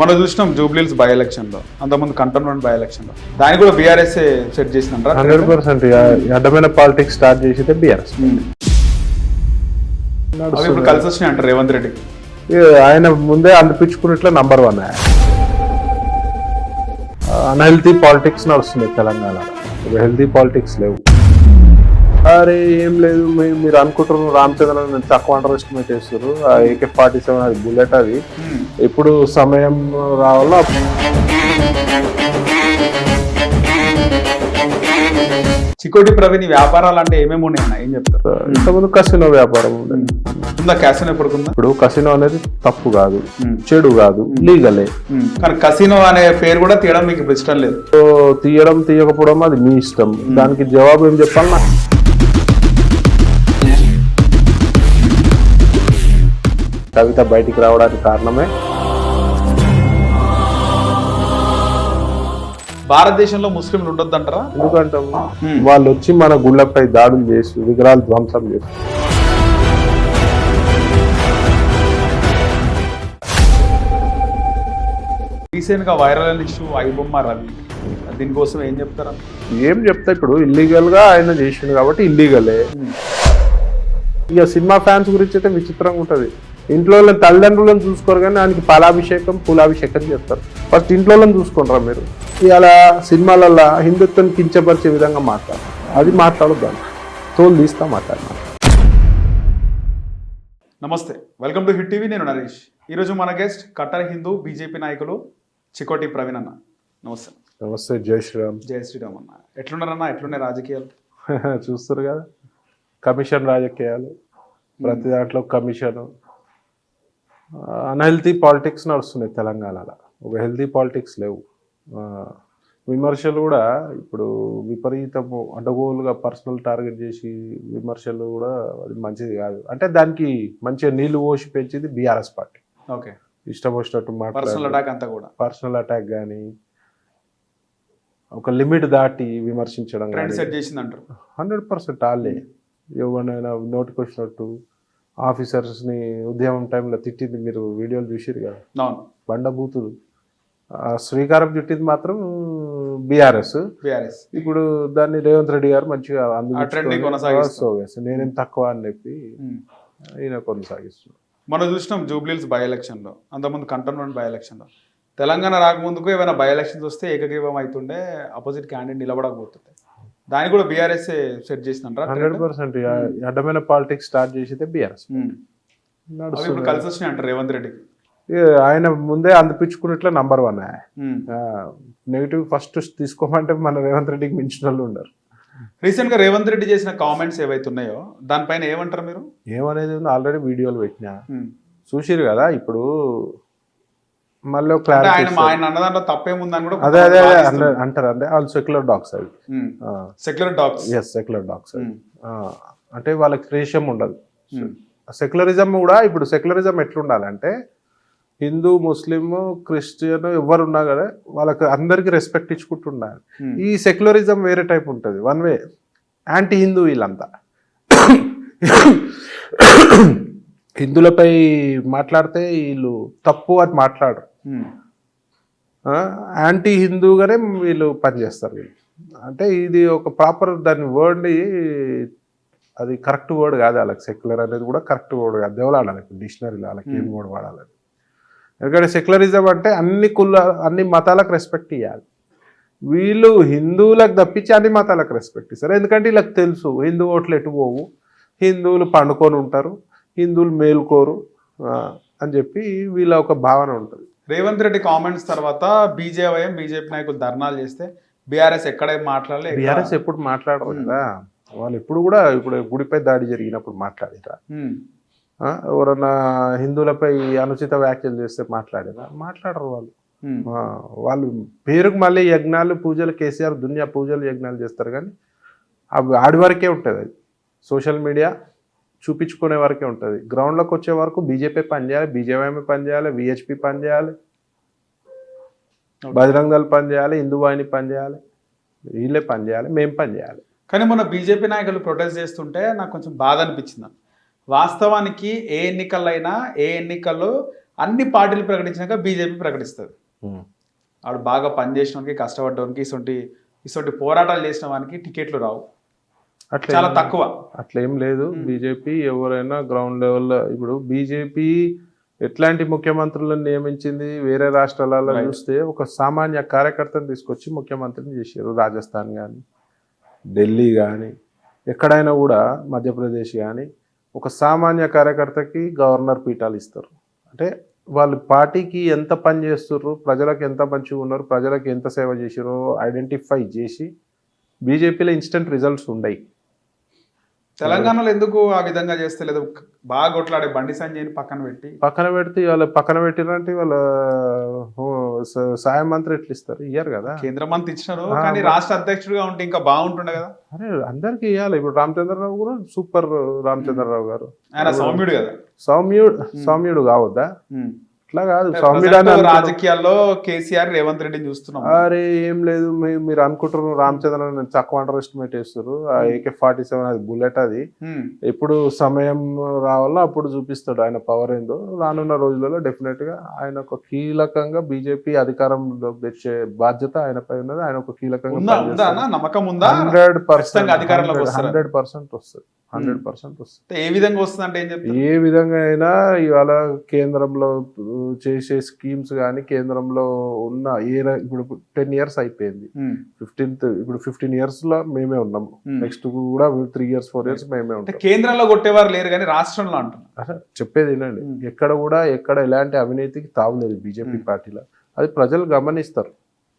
మనం చూసినాం జూబ్లీస్ బై ఎలక్షన్లో అంతకుముందు కంటోన్మెంట్ బై ఎలక్షన్లో దాన్ని కూడా బీఆర్ఎస్ సెట్ చేసిన హండ్రెడ్ పర్సెంట్ అడ్డమైన పాలిటిక్స్ స్టార్ట్ చేసేదే బీఆర్ఎస్ ఇప్పుడు కలిసి వచ్చినాయి అంటారు రేవంత్ రెడ్డికి ఆయన ముందే అనిపించుకున్నట్లే నంబర్ వన్ అన్హెల్తీ పాలిటిక్స్ నడుస్తున్నాయి తెలంగాణలో. హెల్తీ పాలిటిక్స్ లేవు. అరే ఏం లేదు మీరు అనుకుంటున్నారు రామచంద్ర నేను తక్కువ అండర్ ఎస్టిమేట్ చేస్తారు ఏకే ఫార్టీ సెవెన్ అది బుల్లెట్ అది. ఎప్పుడు సమయం రావాలో? చికోటి ప్రవీణ్ వ్యాపారాలు అంటే ఏమేమి ఉన్నాయన్న ఏం చెప్తారు? ఇంతకుముందు కసినో వ్యాపారం ఉండే. ఉందా? క్యాసినో ఎప్పుడుకుందా ఇప్పుడు కసినో అనేది తప్పు కాదు. Hmm. చెడు కాదు. లీగలే. కానీ కసినో అనే పేరు కూడా తీయడం మీకు ఇప్పుడు ఇష్టం లేదు. సో తీయడం తీయకపోవడం అది మీ ఇష్టం. దానికి జవాబు ఏం చెప్పాలి నాకు కవిత బయటికి రావడానికి కారణమే? భారతదేశంలో ముస్లింలు ఉండొద్దంటారా? ఎందుకంటే Hmm. వాళ్ళు వచ్చి మన గుళ్ళపై దాడులు చేసి విగ్రహాలు ధ్వంసం చేసి. రీసెంట్గా వైరల్ అయిన ఇష్యూ ఐబొమ్మ రవి. దీనికోసం ఏం చెప్తారా? ఏం చెప్తా ఇప్పుడు? ఇల్లీగల్గా ఆయన చేసిండు కాబట్టి ఇల్లీగలే ఇక సినిమా ఫ్యాన్స్ గురించి అయితే విచిత్రంగా ఉంటది. ఇంట్లో వాళ్ళని తల్లిదండ్రులను చూసుకోరు కానీ ఆయనకి పాలాభిషేకం పూలాభిషేకం చేస్తారు. ఫస్ట్ ఇంట్లో వాళ్ళని చూసుకుంటారా మీరు? ఇలా సినిమాలలో హిందుత్వం కించపరిచే విధంగా మాట్లాడు. అది మాట్లాడద్దాం తోలు తీస్తా మాట్లాడినా నమస్తే. వెల్కమ్ టు హిట్ టీవీ నేను నరేష్. ఈరోజు మన గెస్ట్ కట్టర్ హిందూ బీజేపీ నాయకులు చికోటి ప్రవీణ్ అన్న. నమస్తే. నమస్తే. జై శ్రీరామ్. జయ శ్రీరామ్ అన్న. ఎట్లున్నారన్న? ఎట్లున్నాయి రాజకీయాలు? చూస్తారు కదా. కమిషన్ రాజకీయాలు. ప్రతి దాంట్లో కమిషన్ అన్హెల్తీ పాలిటిక్స్ నడుస్తున్నాయి తెలంగాణలో. ఒక హెల్తీ పాలిటిక్స్ లేవు. విమర్శలు కూడా ఇప్పుడు విపరీతము అడ్డగోలుగా పర్సనల్ టార్గెట్ చేసి విమర్శలు కూడా అది మంచిది కాదు. అంటే దానికి మంచిగా నీళ్ళు పోసి పెంచింది బీఆర్ఎస్ పార్టీ. ఓకే. ఇష్టం వచ్చినట్టు పర్సనల్ అటాక్ అంతా కూడా. పర్సనల్ అటాక్ కానీ ఒక లిమిట్ దాటి విమర్శించడం సెట్ చేసింది అంటారు హండ్రెడ్ పర్సెంట్ వాళ్ళే ఎవరినైనా నోటికి వచ్చినట్టు ఆఫీసర్స్ని ఉద్యమం టైంలో తిట్టింది మీరు వీడియోలు చూసిరు కదా? అవును. బండబూతులు. శ్రీకారం చుట్టింది మాత్రం బీఆర్ఎస్. బీఆర్ఎస్. ఇప్పుడు దాన్ని రేవంత్ రెడ్డి గారు మంచిగా. అందుకు నేనేం తక్కువ అని చెప్పి ఈయన కొనసాగిస్తున్నాను మనం చూసినాం జూబ్లీస్ బై ఎలక్షన్లో అంతకుముందు కంటోన్మెంట్ బై ఎలక్షన్లో తెలంగాణ రాకముందుకు ఏమైనా బై ఎలక్షన్స్ వస్తే ఏకగ్రీవం అవుతుండే అపోజిట్ క్యాండిడేట్ నిలబడకపోతుండే. దాన్ని కూడా బీఆర్ఎస్ సెట్ చేసిందంటారా? హండ్రెడ్ పర్సెంట్ అడ్డమైన పాలిటిక్స్ స్టార్ట్ చేసేదే బీఆర్ఎస్ ఇప్పుడు కలిసి వచ్చినాయి అంటారు రేవంత్ రెడ్డికి ఆయన ముందే అందిపించుకున్నట్లే నంబర్ వన్. నెగిటివ్ ఫస్ట్ తీసుకోమంటే మన రేవంత్ రెడ్డికి మించిన వాళ్ళు ఉండరు. రీసెంట్గా రేవంత్ రెడ్డి చేసిన కామెంట్స్ ఏవైతే ఉన్నాయో దానిపైన ఏమంటారు మీరు? ఏమనేది ఆల్రెడీ వీడియోలు పెట్టినా. ఉమ్. చూసిరు కదా ఇప్పుడు మళ్ళీ ఆయన తప్పేముందని కూడా అదే అదే అదే అంటారు అంటే వాళ్ళు సెక్యులర్ డాగ్స్ అవి. Secular dogs yes secular dogs అంటే వాళ్ళకి క్రేషం ఉండదు. సెక్యులరిజం కూడా ఇప్పుడు సెక్యులరిజం ఎట్లుండాలంటే హిందూ ముస్లిం క్రిస్టియన్ ఎవరున్నా కదా వాళ్ళకి అందరికి రెస్పెక్ట్ ఇచ్చుకుంటుండాలి. ఈ సెక్యులరిజం వేరే టైప్ ఉంటుంది. వన్ వే యాంటీ హిందూ వీళ్ళంతా హిందువులపై మాట్లాడితే వీళ్ళు తప్పు అని మాట్లాడరు. యాంటీ హిందూగానే వీళ్ళు పనిచేస్తారు వీళ్ళు. అంటే ఇది ఒక ప్రాపర్ దాని వర్డ్ని అది కరెక్ట్ వర్డ్ కాదు వాళ్ళకి. సెక్యులర్ అనేది కూడా కరెక్ట్ వర్డ్ కాదు. దేవలాడాలి డిక్షనరీలో వాళ్ళకి ఏం వర్డ్ వాడాలని ఎందుకంటే సెక్యులరిజం అంటే అన్ని కుల అన్ని మతాలకు రెస్పెక్ట్ ఇవ్వాలి వీళ్ళు హిందువులకు తప్పించి అన్ని మతాలకు రెస్పెక్ట్ ఇస్తారు. ఎందుకంటే వీళ్ళకి తెలుసు హిందూ ఓట్లు ఎటు పోవు. హిందువులు పండుకొని ఉంటారు హిందువులు మేలుకోరు అని చెప్పి వీళ్ళ ఒక భావన ఉంటుంది. రేవంత్ రెడ్డి కామెంట్స్ తర్వాత బీజేవైఎం బీజేపీ నాయకులు ధర్నాలు చేస్తే బీఆర్ఎస్ ఎక్కడే మాట్లాడలే? ఎక్కడ- బీఆర్ఎస్ ఎప్పుడు మాట్లాడరు కదా. వాళ్ళు ఎప్పుడు కూడా ఇప్పుడు గుడిపై దాడి జరిగినప్పుడు మాట్లాడిరా. ఆ, ఎవరన్నా హిందువులపై అనుచిత వ్యాఖ్యలు చేస్తే మాట్లాడిరా మాట్లాడరు వాళ్ళు. ఆ, వాళ్ళు పేరుకు మళ్ళీ యజ్ఞాలు పూజలు కేసీఆర్ దునియా పూజలు యజ్ఞాలు చేస్తారు కానీ అవి ఆడి వరకే ఉంటుంది అది. సోషల్ మీడియా చూపించుకునే వరకే ఉంటుంది. గ్రౌండ్లోకి వచ్చే వరకు బీజేపీ పనిచేయాలి బీజేపీ పనిచేయాలి విహెచ్పి పనిచేయాలి బజరంగ్ దళ్ పనిచేయాలి హిందూ వాహిని పనిచేయాలి వీళ్ళే పనిచేయాలి మేము పనిచేయాలి కానీ మన బీజేపీ నాయకులు ప్రొటెస్ట్ చేస్తుంటే నాకు కొంచెం బాధ అనిపించింది. వాస్తవానికి ఏ ఎన్నికలైనా ఏ ఎన్నికల్లో అన్ని పార్టీలు ప్రకటించినాక బీజేపీ ప్రకటిస్తుంది. ఆడు బాగా పనిచేసినోనికి కష్టపడ్డవానికి ఇటువంటి ఇటువంటి పోరాటాలు చేసిన వానికి టికెట్లు రావు. చాలా తక్కువ. అట్లా ఏం లేదు. బీజేపీ ఎవరైనా గ్రౌండ్ లెవెల్లో ఇప్పుడు బీజేపీ ఎట్లాంటి ముఖ్యమంత్రులను నియమించింది? వేరే రాష్ట్రాలలో. చూస్తే ఒక సామాన్య కార్యకర్తను తీసుకొచ్చి ముఖ్యమంత్రిని చేశారు రాజస్థాన్ కానీ ఢిల్లీ కానీ ఎక్కడైనా కూడా మధ్యప్రదేశ్ కానీ ఒక సామాన్య కార్యకర్తకి గవర్నర్ పీఠాలు ఇస్తారు. అంటే వాళ్ళు పార్టీకి ఎంత పని చేస్తుర్రు ప్రజలకు ఎంత మంచిగా ఉన్నారు ప్రజలకు ఎంత సేవ చేసిరో ఐడెంటిఫై చేసి బీజేపీలో ఇన్స్టెంట్ రిజల్ట్స్ ఉండయి. తెలంగాణలో ఎందుకు ఆ విధంగా చేస్తే లేదు బాగా కొట్లాడే బండి సంజయ్ని పక్కన పెట్టి. పక్కన పెడితే వాళ్ళ పక్కన పెట్టినంటే వాళ్ళ సాయం మంత్రి ఎట్లా ఇస్తారు? ఇయ్యారు కదా. కేంద్ర మంత్రి ఇచ్చినారు కానీ రాష్ట్ర అధ్యక్షుడిగా ఉంటే ఇంకా బాగుంటుండే కదా. అరే అందరికి ఇవ్వాలి ఇప్పుడు రామచంద్రరావు కూడా సూపర్ రామచంద్రరావు గారు. ఆయన సౌమ్యుడు కదా. సౌమ్యుడు సౌమ్యుడు కావద్దా. అట్లా కాదు అనుకున్నాం. రాజకీయాల్లో కేసీఆర్ రేవంత్ రెడ్డిని చూస్తున్నాం. అరే ఏం లేదు మీరు అనుకుంటున్నారు రామచంద్ర తక్కువ అండర్ ఎస్టిమేట్ చేస్తారు ఆ ఏకే ఫార్టీ సెవెన్ అది బుల్లెట్ అది. ఉమ్. ఎప్పుడు సమయం రావాలో అప్పుడు చూపిస్తాడు ఆయన పవర్ ఏందో. రానున్న రోజులలో డెఫినెట్గా ఆయన ఒక కీలకంగా బీజేపీ అధికారంలో తెచ్చే బాధ్యత ఆయనపై ఉన్నది. ఆయన ఒక కీలకంగా హండ్రెడ్ పర్సెంట్? హండ్రెడ్ పర్సెంట్ వస్తుంది. హండ్రెడ్ పర్సెంట్ వస్తుంది. ఏ విధంగా వస్తుంది అంటే ఏం చెప్తారు? ఏ విధంగా అయినా ఇవాళ కేంద్రంలో చేసే స్కీమ్స్ కానీ కేంద్రంలో ఉన్న ఏ ఇప్పుడు టెన్ ఇయర్స్ అయిపోయింది. ఫిఫ్టీన్త్ ఇప్పుడు ఫిఫ్టీన్ ఇయర్స్లో మేమే ఉన్నాము. నెక్స్ట్ కూడా త్రీ ఇయర్స్ ఫోర్ ఇయర్స్ మేమే ఉంటాం. కేంద్రంలో కొట్టేవారు లేరు కానీ రాష్ట్రంలో అంటున్నారు. అసలు చెప్పేది Hmm. ఎక్కడ కూడా ఎక్కడ ఎలాంటి అవినీతికి తావులేదు బీజేపీ. పార్టీలో. అది ప్రజలు గమనిస్తారు.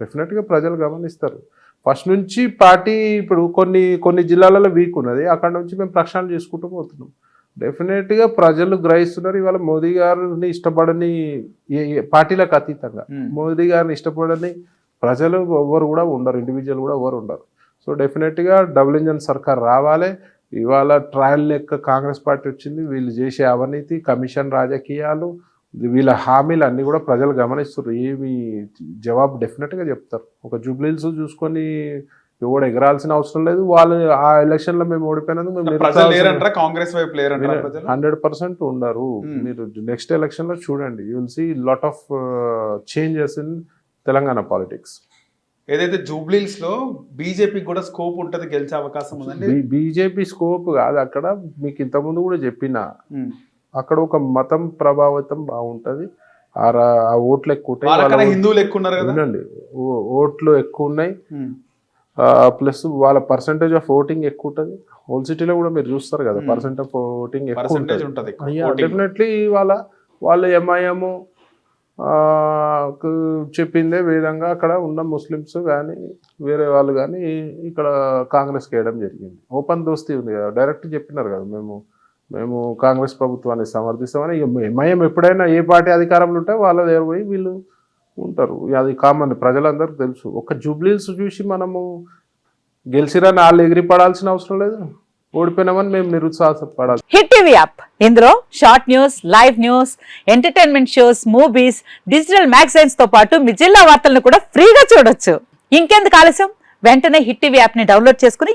డెఫినెట్గా ప్రజలు గమనిస్తారు. ఫస్ట్ నుంచి పార్టీ ఇప్పుడు కొన్ని కొన్ని జిల్లాలలో వీక్ ఉన్నది. అక్కడ నుంచి మేము ప్రక్షాళన చేసుకుంటూ పోతున్నాం. డెఫినెట్గా ప్రజలు గ్రహిస్తున్నారు ఇవాళ మోదీ గారిని ఇష్టపడని పార్టీలకు అతీతంగా. మోదీ గారిని ఇష్టపడని ప్రజలు ఎవరు కూడా ఉండరు ఇండివిజువల్ కూడా ఎవరు ఉండరు. సో డెఫినెట్గా డబుల్ ఇంజన్ సర్కార్ రావాలి. ఇవాళ ట్రయల్ లెక్క కాంగ్రెస్ పార్టీ వచ్చింది వీళ్ళు చేసే అవినీతి కమిషన్ రాజకీయాలు వీళ్ళ హామీలు అన్నీ కూడా ప్రజలు గమనిస్తారు ఏమి జవాబు డెఫినెట్గా చెప్తారు. ఒక జూబ్లీల్స్ చూసుకొని ఎవడు ఎగరాల్సిన అవసరం లేదు. వాళ్ళు ఆ మేము ఓడిపోయినందుకు మేము లేరంటారా? కాంగ్రెస్ వైపు హండ్రెడ్ పర్సెంట్ ఉండరు. Hmm. మీరు నెక్స్ట్ ఎలక్షన్లో చూడండి you will see lot of changes in Telangana politics ఏదైతే జూబ్లీస్లో బీజేపీకి కూడా స్కోప్ ఉంటది గెలిచే అవకాశం ఉందండి? బీజేపీ స్కోప్ కాదు. అక్కడ మీకు ఇంతకుముందు కూడా చెప్పిన. ఉమ్. అక్కడ ఒక మతం ప్రభావితం బాగుంటది. ఆ ఓట్లు ఎక్కువ ఉంటాయి హిందువులు ఎక్కువ ఉన్నారు వినండి ఓట్లు ఎక్కువ ఉన్నాయి. ప్లస్ వాళ్ళ పర్సంటేజ్ ఆఫ్ ఓటింగ్ ఎక్కువ ఉంటుంది హోల్ సిటీలో కూడా మీరు చూస్తారు కదా. పర్సెంట్ ఆఫ్ ఓటింగ్ ఎక్కువ. ఉంటుంది. డెఫినెట్లీ వాళ్ళ వాళ్ళు ఎంఐఎం చెప్పిందే విధంగా అక్కడ ఉన్న ముస్లిమ్స్ కానీ వేరే వాళ్ళు కానీ ఇక్కడ కాంగ్రెస్కి వేయడం జరిగింది. ఓపెన్ దోస్తీ ఉంది కదా డైరెక్ట్ చెప్పినారు కదా మేము. మేము కాంగ్రెస్ ప్రభుత్వాన్ని సమర్థిస్తామని ఎంఐఎం ఎప్పుడైనా ఏ పార్టీ అధికారంలో ఉంటే వాళ్ళ దగ్గర పోయి వీళ్ళు ఉంటారు. అది కామన్ ప్రజలందరికీ తెలుసు. ఒక జూబ్లీల్స్ చూసి మనము గెలిచిరని వాళ్ళు ఎగిరిపడాల్సిన అవసరం లేదు. ఓడిపోయినామని మేము నిరుత్సాహపడాలి. Hit TV app. ఇందులో short news live news entertainment shows movies digital మ్యాగజైన్స్తో పాటు మీ జిల్లా వార్తలను కూడా ఫ్రీగా చూడొచ్చు. ఇంకెందుకు ఆలస్యం? వెంటనే హిట్ టీవీ యాప్ని డౌన్లోడ్ చేసుకుని